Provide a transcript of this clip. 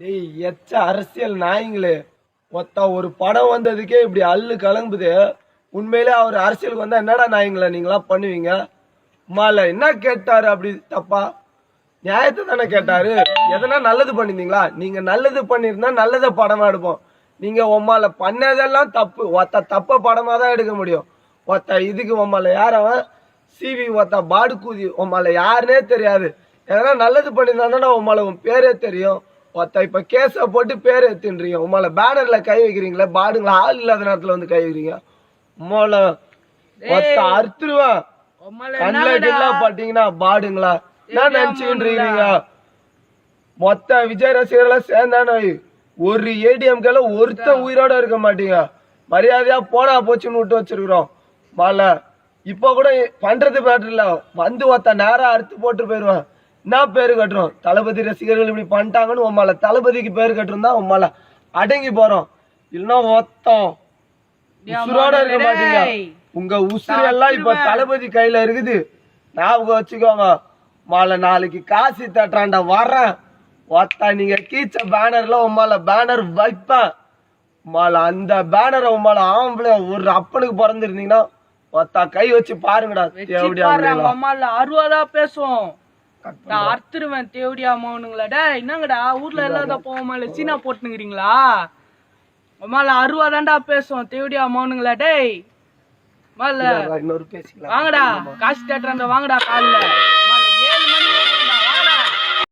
டேய் எச்ச அரசியல் நாயங்களே. மொத்தம் ஒரு படம் வந்ததுக்கே இப்படி அல்லு கலங்குது உண்மையிலே அவர் அரசியலுக்கு வந்தால் என்னடா நாய்ங்களா நீங்களாம் பண்ணுவீங்க? மால என்ன கேட்டாரு அப்படி தப்பா? நியாயத்தை தானே கேட்டாரு. எதனா நல்லது பண்ணிருந்தீங்களா? நீங்க நல்லது பண்ணியிருந்தா நல்லத படமா எடுப்போம். நீங்க உம்மால பண்ணதெல்லாம் தப்பு. ஒத்த தப்ப படமா தான் எடுக்க முடியும். ஒத்த இதுக்கு உம்மால யார் அவன்? சிவி ஒத்த பாடு கூதி உம்மால யாருனே தெரியாது. எதனா நல்லது பண்ணியிருந்தாங்கன்னா உம்மால உன் பேரே தெரியும். ஒத்த இப்ப கேஸ போட்டு பேர் எடுத்துன்றீங்க உம்மால பேனர்ல கை வைக்கிறீங்களே பாடுங்களா ஆள் இல்லாத நேரத்துல வந்து கை வைக்கிறீங்க. உம்மால ஒத்த அறுத்துருவேன் கண்ணுல கில்ல பாத்தீங்கன்னா பாடுங்களா? என்ன நினைச்சுக்கிட்டு மொத்த விஜய் ரசிகர்கள்லாம் சேர்ந்தானே. ஒரு ஏடிஎம்கேல ஒருத்தன் உயிரோட இருக்க மாட்டீங்க. மரியாதையா போனா போச்சுன்னு விட்டு வச்சிருக்கிறோம். மால இப்ப கூட பண்றது மேட்டர் இல்ல. வந்து ஒத்த நேரம் அறுத்து போட்டு போயிருவேன் என்ன பேரு கட்டுறோம். தளபதி ரசிகர்கள் இப்படி பண்ணிட்டாங்கன்னு உம்மால தளபதிக்கு பேரு கட்டுறோம் தான் உம்மால அடங்கி போறோம். இல்லைன்னா மொத்தம் உசுரோட இருக்க மாட்டீங்க. உங்க உசுறு எல்லாம் இப்ப தளபதி கையில இருக்குது. ஞாபகம் வச்சுக்கோங்க. மாலை நாளைக்கு காசு தட்டுறான்டா வர்றேன். ஒத்தா நீங்க கீச்ச பேனர்ல உமால பேனர் வைப்பேன். மாலை அந்த பேனரை உமால ஆம்பளை ஒரு அப்பனுக்கு பிறந்திருந்தீங்கன்னா ஒத்தா கை வச்சு பாருங்கடா. எப்படியா அறுபதா பேசுவோம் நான் அறுத்துருவேன் தேவடியா மௌனுங்களா. டேய் என்னங்கடா ஊர்ல இல்லாத போவோமால சீனா போட்டுனுங்கிறீங்களா அம்மால அறுபதாண்டா பேசுவோம் தேவடியா மௌனுங்களா. டேய் வாங்கடா காசு தேட்டுறாங்க வாங்கடா காலில்.